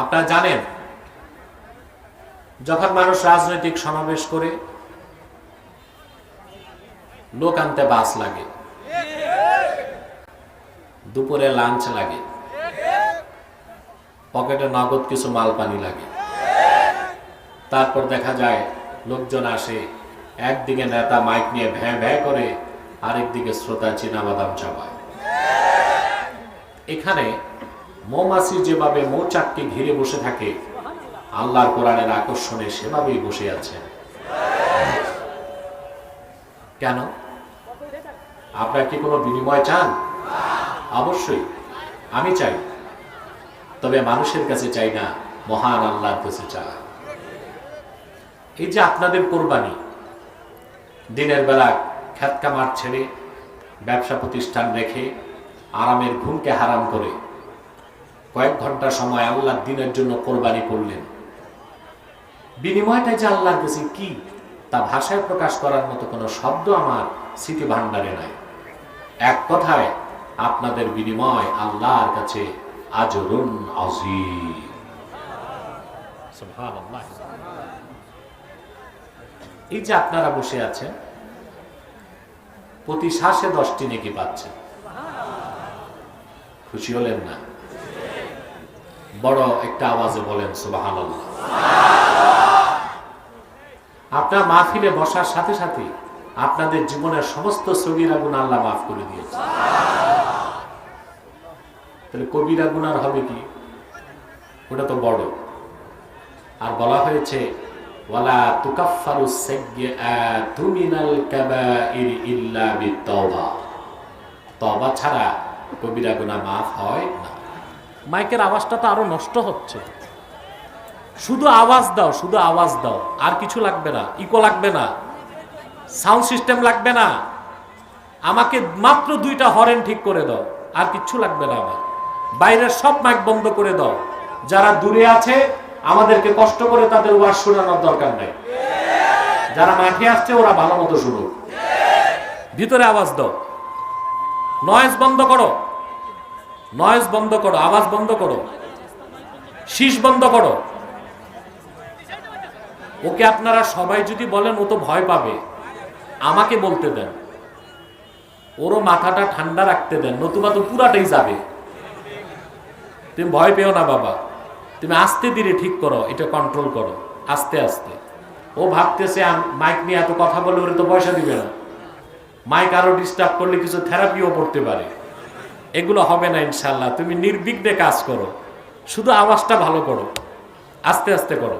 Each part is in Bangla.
আপনারা জানেন, যখন মানুষ রাজনৈতিক সমাবেশ করে, লোক আনতে বাস লাগে, দুপুরে লাঞ্চ লাগে, পকেটে নগদ কিছু মাল পানি লাগে। তারপর দেখা যায়, লোকজন আসে, একদিকে নেতা মাইক নিয়ে ভ্যাঁ ভ্যাঁ করে, আরেকদিকে শ্রোতা চীনাবাদাম চাপায়। এখানে মৌমাছি যেভাবে মৌচাককে ঘিরে বসে থাকে, আল্লাহর কোরআনের আকর্ষণে সেভাবেই বসে আছে। কেন? আপনার কি কোনো বিনিময় চান? অবশ্যই, আমি চাই। তবে মানুষের কাছে চাই না, মহান আল্লাহর কাছে চাই। এই যে আপনাদের কোরবানি, দিনের বেলা খ্যাত কামার ছেড়ে ব্যবসা প্রতিষ্ঠান রেখে আরামের ঘুমকে হারাম করে কয়েক ঘণ্টা সময় আল্লাহর দিনের জন্য কোরবানি করলেন। বিনিময়টা যে আল্লাহর কাছে কি, তা ভাষায় প্রকাশ করার মতো কোনো শব্দ আমার স্মৃতি ভাণ্ডারে নাই। এক কথায়, আপনাদের বিনিময় আল্লাহর কাছে আজরুন এই যে আপনারা বসে আছেন, প্রতি শ্বাসে দশটি নেকি পাচ্ছেন। খুশি হলেন না। বড় একটা আওয়াজে বলেন সুবাহান আপনার মাহফিলে বসার সাথে সাথে আপনাদের জীবনের সমস্ত সগিরা গুণ আল্লাহ মাফ করে দিয়েছে। তাহলে কবিরা গুনার হবে কি? ওটা তো বড়। আর বলা হয়েছে, ওয়ালা তুকাফফারু সাইয়্যাতু মিনাল কাবাইর ইল্লা বিত্তাওবা। তওবা ছাড়া কবিরা গুনাহ মাফ হয় না। মাইকের আওয়াজটা তো আরও নষ্ট হচ্ছে। শুধু আওয়াজ দাও, শুধু আওয়াজ দাও। আর কিছু লাগবে না ইকো লাগবে না সাউন্ড সিস্টেম লাগবে না। আমাকে মাত্র দুইটা হরেন ঠিক করে দাও, আর কিচ্ছু লাগবে না আমার। বাইরের সব মাইক বন্ধ করে দাও। যারা দূরে আছে, আমাদেরকে কষ্ট করে তাদের ওয়াজ শোনানোর দরকার নেই। যারা মাঠে আসছে, ওরা ভালো মতো শুনুক। ভিতরে আওয়াজ দাও। নয়েজ বন্ধ করো। নয়েজ বন্ধ করো, আওয়াজ বন্ধ করো, শীষ বন্ধ করো। ওকে আপনারা সবাই যদি বলেন, ও তো ভয় পাবে। আমাকে বলতে দেন। ওরও মাথাটা ঠান্ডা রাখতে দেন, নতুবা তো পুরাটাই যাবে। তুমি ভয় পেও না বাবা। তুমি আস্তে ধীরে ঠিক করো, এটা কন্ট্রোল করো, আস্তে আস্তে। ও ভাবতেছে মাইক নিয়ে এত কথা বলে ওরে তো পয়সা দিবে না। মাইক আরও ডিস্টার্ব করলে কিছু থেরাপিও পড়তে পারে। এগুলো হবে না ইনশাল্লাহ তুমি নির্বিঘ্নে কাজ করো। শুধু আওয়াজটা ভালো করো। আস্তে আস্তে করো।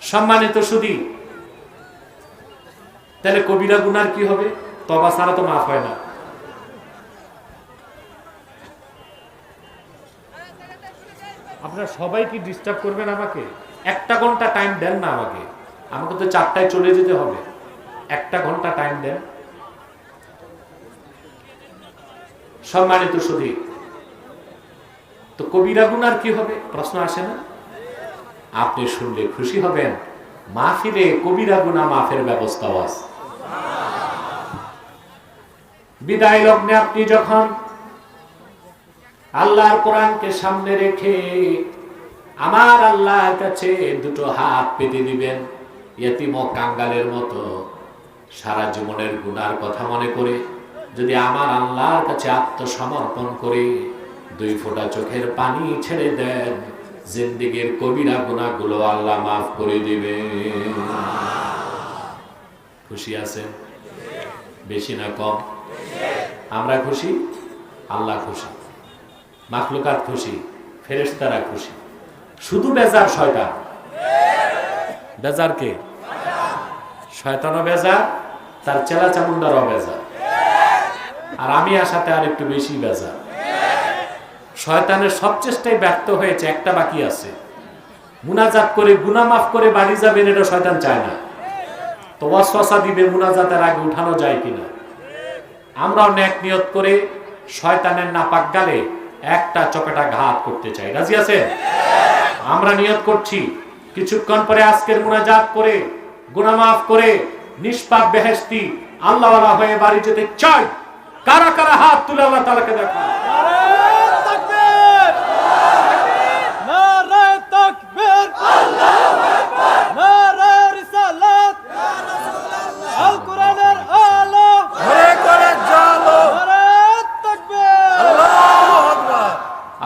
সম্মানিত সুদী তাহলে কবিরা গুনার কি হবে? তবা ছাড়া তো মাফ হয় না। আপনারা সবাই কি ডিস্টার্ব করবেন আমাকে? একটা ঘণ্টা টাইম দেন না আমাকে। আমাকে তো চারটায় চলে যেতে হবে। একটা ঘণ্টা টাইম দেন। সম্মানিত সুধী তো কবিরা গুনার কি হবে? প্রশ্ন আসে না। আপনি শুনলে খুশি হবেন, মাহফিলে কবিরা গুনা মাফের ব্যবস্থাও আছে। বিদায় লগ্নে আপনি যখন আল্লাহর কোরআনকে সামনে রেখে আমার আল্লাহর কাছে দুটো হাত পেতে দিবেন, ইয়তিম কাঙ্গালের মতো সারা জীবনের গুনার কথা মনে করে যদি আমার আল্লাহর কাছে আত্মসমর্পণ করে দুই ফোঁটা চোখের পানি ছেড়ে দেন, জিন্দিগির কবিরা গুণাগুলো আল্লাহ মাফ করে দিবে। খুশি আছেন? বেশি না কম? আমরা খুশি? আল্লাহ খুশি। মাখলুকাত খুশি, ফেরেশতারা খুশি। শুধু বেজার শয়তান। বেজার কে? শয়তানও বেজার, তার চেলা চামুন্ডারও বেজার। আর আমি আসাতে আর একটু বেশি বেজার। শয়তানের সব চেষ্টাই ব্যর্থ হয়েছে, একটা বাকি আছে। মুনাজাত করে গুনা মাফ করে বাড়ি যাবেন, এটা শয়তান চায় না। তো ওয়াসওয়াসা দিবে মুনাজাতের আগে, উঠানো যায় কিনা? আমরাও ন্যাক নিয়ত করে শয়তানের নাপাক গালে একটা চপেটা ঘাত করতে চাই। রাজি আছে আমরা নিয়ত করছি, কিছুক্ষণ পরে আজকের মুনাজাত করে গুনামাফ করে, নিষ্পাপ বেহেস্তি আল্লাহওয়ালা হয়ে বাড়ি যেতে চাই। কারা কারা হাত তুলে আল্লাহ তালাকে দেখা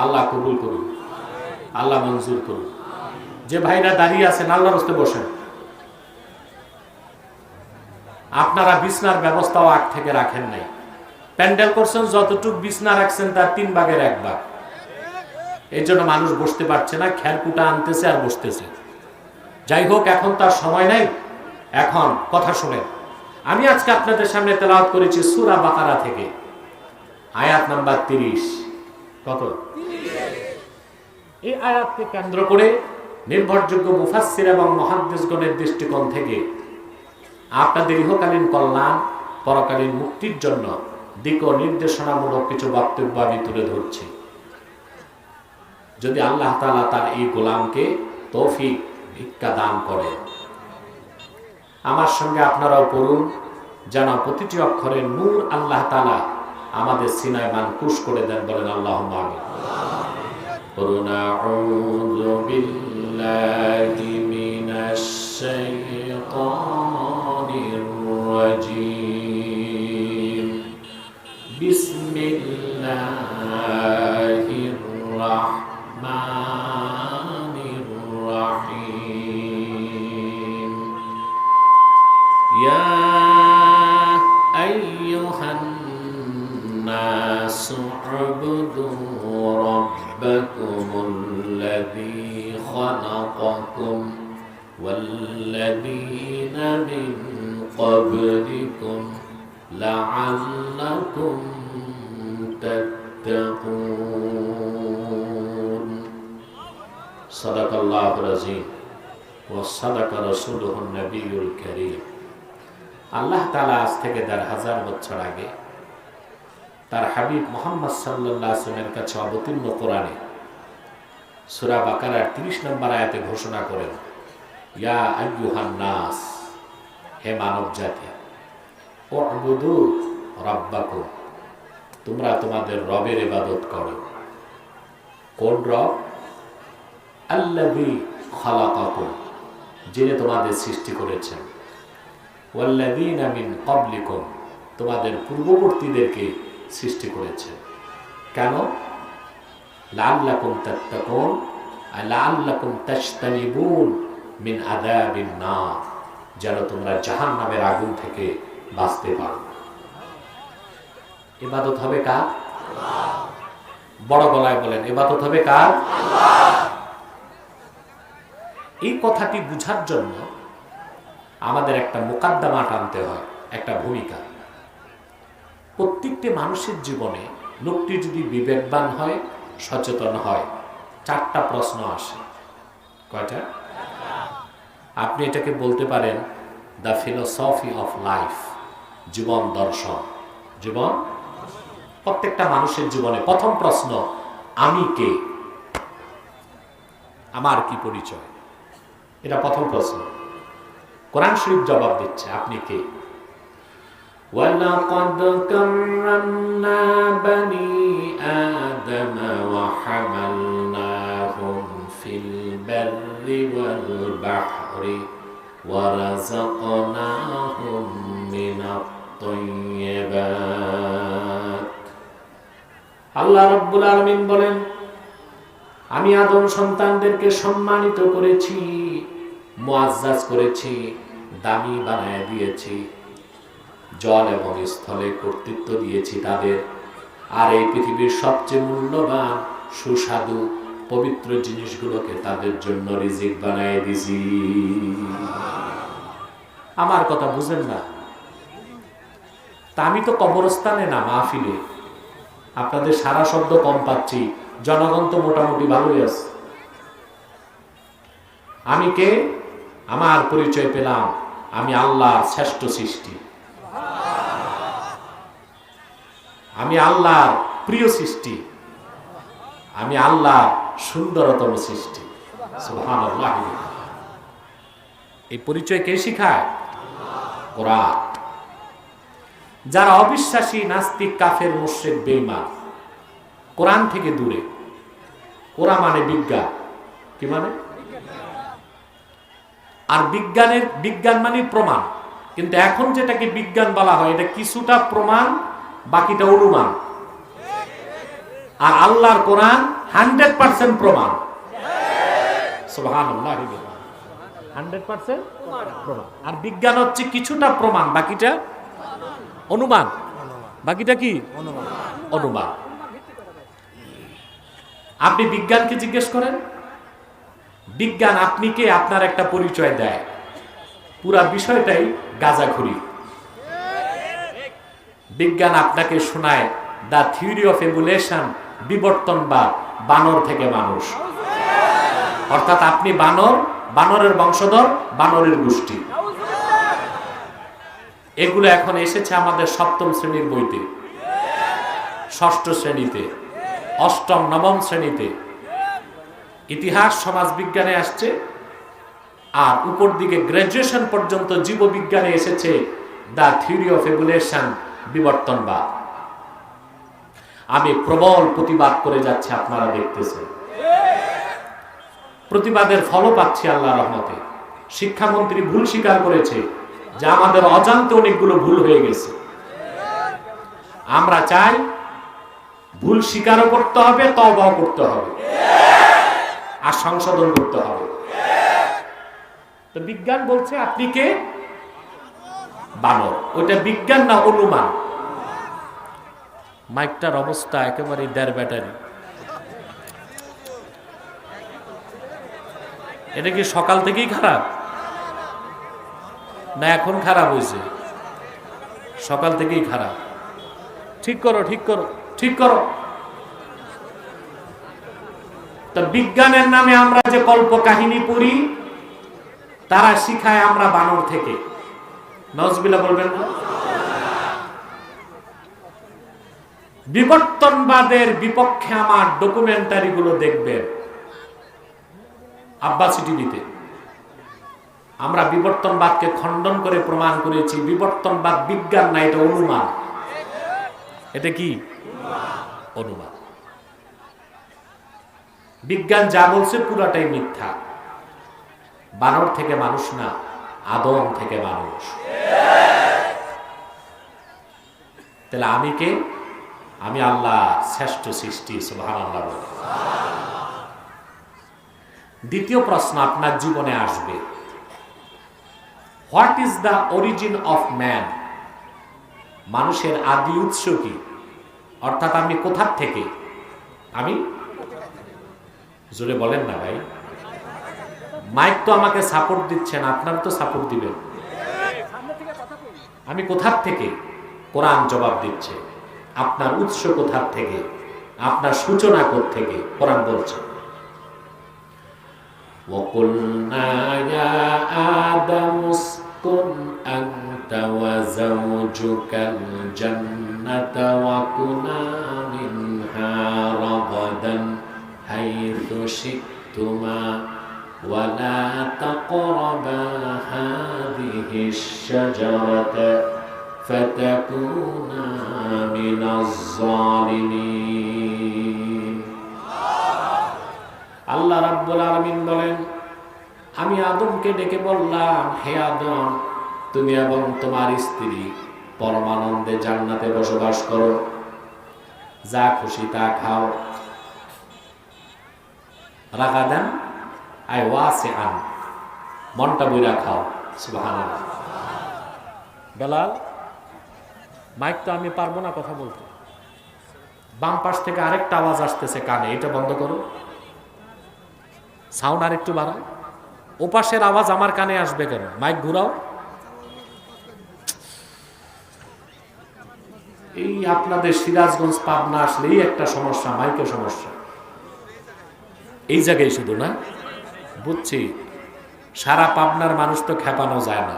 আল্লাহ কবুল করুন। আল্লাহ মঞ্জুর করুন। যে ভাইরা দাঁড়িয়ে আছেন, আল্লাহর হস্তে বসেন। আপনারা বিছনার ব্যবস্থাও আগ থেকে রাখেন নাই। প্যান্ডেল করছেন, যতটুক বিছনা রাখছেন তার তিন ভাগের এক ভাগ। এই জন্য মানুষ বসতে পারছে না খেরকুটা আনতেছে আর বসতেছে। যাই হোক, এখন তার সময় নাই। এখন, কথা শুনেন আমি আজকে আপনাদের সামনে তেলাওয়াত করেছি সুরা বাকারা থেকে। আয়াত নাম্বার তিরিশ। কত? এই আয়াতকে কেন্দ্র করে নির্ভরযোগ্য মুফাসসির এবং মহাদ্দেশগণের দৃষ্টিকোণ থেকে আপনাদের ইহকালীন কল্যাণ, পরকালীন মুক্তির জন্য দিক ও নির্দেশনামূলক কিছু বক্তব্য আমি তুলে ধরছি। যদি আল্লাহ তালা তার এই গোলামকে তৌফিক ভিক্ষা দান করে আমার সঙ্গে আপনারাও পড়ুন যেন প্রতিটি অক্ষরে নূর আল্লাহ তালা আমাদের সিনায় মান কুশ করে দেন বলেন আল্লাহ। আমি قبلكم لعلكم تتقون صدق الله العظيم وصدق رسوله النبي الكريم আল্লাহ তালা আজ থেকে দেড় হাজার বছর আগে তার হাবিব মোহাম্মদ সাল্লাহ আসলামের কাছে অবতীর্ণ কোরআনে সুরা বাকারার তিরিশ নম্বর আয়াতে ঘোষণা করেন ইয়া আইয়ুহান নাস হে মানব জাতি আবুদু রব্বাকু তোমরা তোমাদের রবের ইবাদত করো। কোন রব? আল্লাহি খালাকাকুম, যিনি তোমাদের সৃষ্টি করেছেন। ওয়াল্লাযীনা মিন ক্বাবলিকুম, তোমাদের পূর্ববর্তীদেরকে সৃষ্টি করেছেন। কেন? লাল্লাকুম তাত্তাকুন আর লাল্লাকুম তাজতানিবুন মিন আযাবিন নার। যেন তোমরা জাহান্নামের আগুন থেকে বাঁচতে পারো। ইবাদত হবে কার? বড় গলায় বলেন ইবাদত হবে কার? এই কথাটি বুঝার জন্য আমাদের একটা মোকাদ্দমা টানতে হয়, একটা ভূমিকা। প্রত্যেকটি মানুষের জীবনে লোকটি যদি বিবেকবান হয়, সচেতন হয়, চারটা প্রশ্ন আসে। কয়টা? আপনি এটাকে বলতে পারেন দ্য ফিলোসফি অফ লাইফ জীবন দর্শন জীবন প্রত্যেকটা মানুষের জীবনে প্রথম প্রশ্ন আমি কে আমার কি পরিচয় এটা প্রথম প্রশ্ন কোরআন শরীফ জবাব দিচ্ছে আপনি কে ولقد كرمنا بني آدم وحملناهم في البر والبحر ورزقناهم من الطيبات আল্লাহ রব্বুল আলমিন বলেন আমি আদম সন্তানদেরকে সম্মানিত করেছি মুআজ্জাজ করেছি দামি বানায় দিয়েছি জল এবং স্থলে কর্তৃত্ব দিয়েছি তাদের আর এই পৃথিবীর সবচেয়ে মূল্যবান সুস্বাদু পবিত্র জিনিসগুলোকে তাদের জন্য রিজিক বানায় দিছি। আমার কথা বুঝেন না? তা আমি তো কবরস্থানে না, মাহফিলে। আপনাদের সারা শব্দ কম পাচ্ছি, জনগণ তো মোটামুটি ভালোই আছে। আমি কে? আমার পরিচয় পেলাম, আমি আল্লাহর শ্রেষ্ঠ সৃষ্টি। আমি আল্লাহর প্রিয় সৃষ্টি। আমি আল্লাহ সুন্দরতম সৃষ্টি। এই পরিচয় কে শিখায়? যারা অবিশ্বাসী, নাস্তিক, কাফের, মুশ্রিক, বেঈমান, কোরআন থেকে দূরে। ওরা মানে বিজ্ঞান। কি মানে? আর বিজ্ঞানের, বিজ্ঞান মানে প্রমাণ। কিন্তু এখন যেটাকে বিজ্ঞান বলা হয়, এটা কিছুটা প্রমাণ, বাকিটা অনুমান। আর আল্লাহর কোরআন হান্ড্রেড পার্সেন্ট প্রমাণ। আর বিজ্ঞান হচ্ছে কিছুটা প্রমাণ, বাকিটা অনুমান। বাকিটা কি? অনুমান। আপনি বিজ্ঞানকে জিজ্ঞেস করেন, বিজ্ঞান আপনি কে? আপনার একটা পরিচয় দেয়। পুরা বিষয়টাই গাজাখুরি। বিজ্ঞান আপনাকে শোনায়, দ্য থিওরি অফ এভুলেশন বিবর্তন বা বানর থেকে মানুষ। অর্থাৎ আপনি বানর, বানরের বংশধর, বানরের গোষ্ঠী। এগুলো এখন এসেছে আমাদের সপ্তম শ্রেণির বইতে, ষষ্ঠ শ্রেণীতে, অষ্টম, নবম শ্রেণীতে। ইতিহাস, সমাজ বিজ্ঞানে আসছে, আর উপর দিকে গ্রাজুয়েশন পর্যন্ত জীববিজ্ঞানে এসেছে দ্য থিওরি অফ এভুলেশন, বিবর্তনবাদ। আমি প্রবল প্রতিবাদ করে যাচ্ছি, আপনারা দেখতেছেন। প্রতিবাদের ফলও পাচ্ছি আল্লাহ রহমতে। শিক্ষামন্ত্রী ভুল স্বীকার করেছে যে আমাদের অজান্তে অনেকগুলো ভুল হয়ে গেছে। আমরা চাই ভুল স্বীকারও করতে হবে তবাও করতে হবে। আর সংশোধন করতে হবে। তো বিজ্ঞান বলছে আপনি কে? বানর। ওইটা বিজ্ঞান না অনুমান? মাইকটার অবস্থা একেবারে দেড় ব্যাটারি। এটা কি সকাল থেকেই খারাপ? না, এখন খারাপ হয়েছে। সকাল থেকেই খারাপ। ঠিক করো ঠিক করো ঠিক করো। তা বিজ্ঞানের নামে আমরা যে কল্প কাহিনী পড়ি, তারা শিখায় আমরা বানর থেকে। নজবিলা বলবেন না? বিবর্তনবাদের বিপক্ষে আমার ডকুমেন্টারি গুলো দেখবেন। আব্বাসি টিভিতে। আমরা বিবর্তনবাদকে খণ্ডন করে প্রমাণ করেছি, বিবর্তনবাদ বিজ্ঞান না, এটা অনুমান। এটা কি? অনুমান। বিজ্ঞান যা বলছে পুরাটাই মিথ্যা। বানর থেকে মানুষ না, আদম থেকে মানুষ। তাহলে আমি কে? আমি আল্লাহ শ্রেষ্ঠ সৃষ্টি সুবহান আল্লাহ দ্বিতীয় প্রশ্ন আপনার জীবনে আসবে। What is the origin of man মানুষের আদি উৎস কি? অর্থাৎ আমি কোথার থেকে? আমি? জোরে বলেন না ভাই। মাইক তো আমাকে সাপোর্ট দিচ্ছেন আপনার তো সাপোর্ট দিবেন। আমি কোথার থেকে? কোরআন জবাব দিচ্ছে। আপনার উৎস কোথার থেকে আপনার সূচনা থেকে কোরআন বলছে وقلنا يا آدم اسكن أنت وزوجك الجنة وكلا منها رغدا حيث شئتما ولا تقربا هذه الشجرة فتكونا من الظالمين আল্লাহ রাব্বুল আলামিন বলেন আমি আদমকে ডেকে বললাম হে আদম তুমি এবং তোমার স্ত্রী পরমানন্দে জান্নাতে বসবাস করো যা খুশি তা খাও রাখা দেন আই ওয়াসে আন মনটা বইরা খাও সুবহানাল্লাহ বেলাল মাইক তো আমি পারব না কথা বলতে। বাম পাশ থেকে আরেকটা আওয়াজ আসতেছে কানে, এটা বন্ধ করো সাউন্ড আর একটু বাড়াও ওপাশের আওয়াজ আমার কানে আসবে কেন? মাইক ঘুরাও। এই আপনাদের সিরাজগঞ্জ, পাবনা আসলেই একটা সমস্যা, মাইকের সমস্যা। এই জায়গায় শুধু না, বুঝছি, সারা পাবনার মানুষ তো খেপানো যায় না।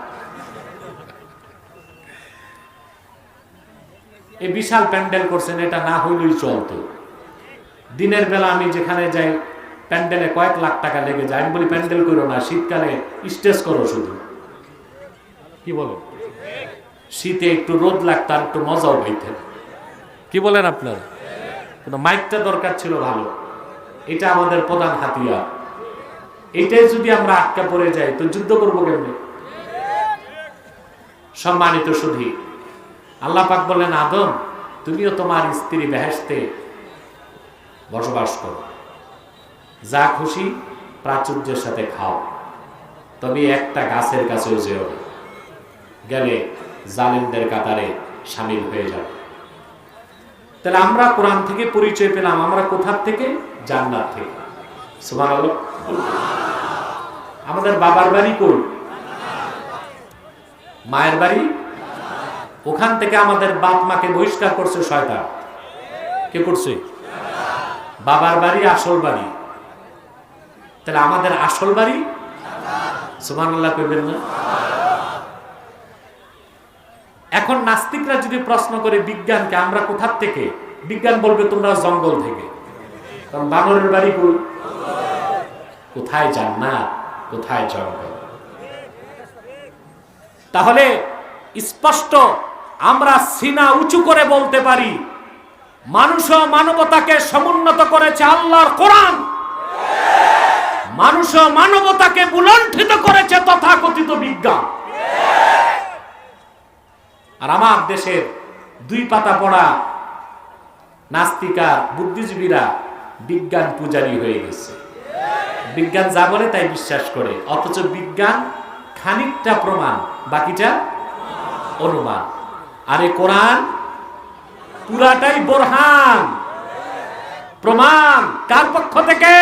এই বিশাল প্যান্ডেল করছেন, এটা না হইলেই চলতো। দিনের বেলা আমি যেখানে যাই, প্যান্ডেলে কয়েক লাখ টাকা লেগে যায়। আমি বলি, প্যান্ডেল করো না, শীতকালে স্টেজ করো শুধু। কি বলো শীতে একটু রোদ লাগতো, আর একটু মজাও হইতে কি বলেন আপনার? কিন্তু মাইকটা দরকার ছিল ভালো? এটা আমাদের প্রধান হাতিয়ার। এটাই যদি আমরা আটকা পড়ে যাই, তো যুদ্ধ করব কেমনি? সম্মানিত সুধী আল্লাহ পাক বললেন, আদম, তুমিও তোমার স্ত্রী বেহেস্তে বসবাস করো। যা খুশি প্রাচুর্যের সাথে খাও। তবে একটা গাছের কাছেও যেও গেলে জালিমদের কাতারে সামিল হয়ে যাবে তাহলে আমরা কোরআন থেকে পরিচয় পেলাম। আমরা কোথার থেকে? জান্নাত থেকে। সুবহানাল্লাহ। আমাদের বাবার বাড়ি কই মায়ের বাড়ি? ওখান থেকে আমাদের বাপ মাকে বহিষ্কার করছে শয়তান। কে করছে? বাবার বাড়ি, আসল বাড়ি। তাহলে আমাদের আসল বাড়ি? সুবহানাল্লাহ কইবেন না? এখন নাস্তিকরা যদি প্রশ্ন করে বিজ্ঞানকে, আমরা কোথার থেকে? বিজ্ঞান বলবে তোমরা জঙ্গল থেকে। কারণ বানরের বাড়ি কই? কোথায় জান্নাত? কোথায় জঙ্গল? তাহলে স্পষ্ট আমরা সিনা উঁচু করে বলতে পারি। মানুষ মানবতাকে সমুন্নত করেছে আল্লাহর কোরআন। মানুষ মানবতাকে বুলণ্ঠিত করেছে তথাকথিত বিজ্ঞান। আর আমার দেশের দুই পাতা পড়া নাস্তিকা বুদ্ধিজীবীরা বিজ্ঞান পূজারী হয়ে গেছে। বিজ্ঞান যা বলে তাই বিশ্বাস করে, অথচ বিজ্ঞান খানিকটা প্রমাণ, বাকিটা অনুমান। আর কোরআন পুরাটাই বোরহান। প্রমাণ কার পক্ষ থেকে?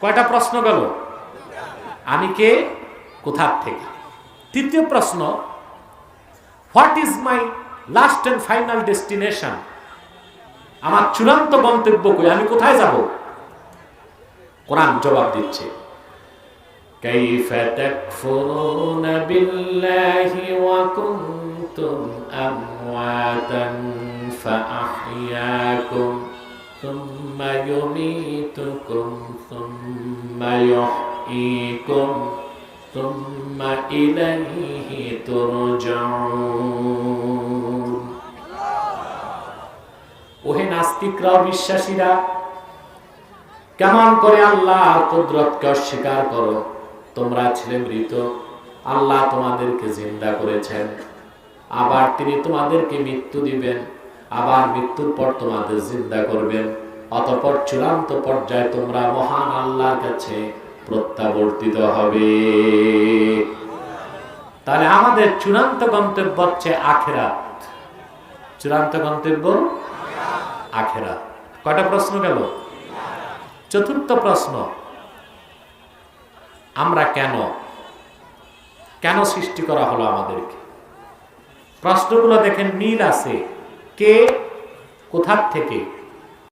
কয়টা প্রশ্ন গেল? আমি কে? কোথার থেকে? তৃতীয় প্রশ্ন, what is my last and final destination? আমার চূড়ান্ত গন্তব্য কই? আমি কোথায় যাব? কোরআন জবাব দিচ্ছে। كيف تكفرون بالله وكنتم أمواتا فأحياكم ثم يميتكم ثم يحييكم ثم إليه ترجعون ওহে নাস্তিকরা বিশ্বাসীরা কেমন করে আল্লাহ কুদরতকে অস্বীকার করো তোমরা ছিলে মৃত, আল্লাহ তোমাদেরকে জিন্দা করেছেন। আবার তিনি তোমাদেরকে মৃত্যু দিবেন, আবার মৃত্যুর পর তোমাদের জিন্দা করবেন। অতপর চূড়ান্ত পর্যায়ে তোমরা মহান আল্লাহর কাছে প্রত্যাবর্তিত হবে। তাহলে আমাদের চূড়ান্ত গন্তব্য হচ্ছে আখেরাত। চূড়ান্ত গন্তব্য? আখেরাত। কয়টা প্রশ্ন গেল? চতুর্থ প্রশ্ন। আমরা কেন? কেন সৃষ্টি করা হলো আমাদেরকে? প্রশ্নগুলো দেখেন মিল আছে। কে? কোথার থেকে?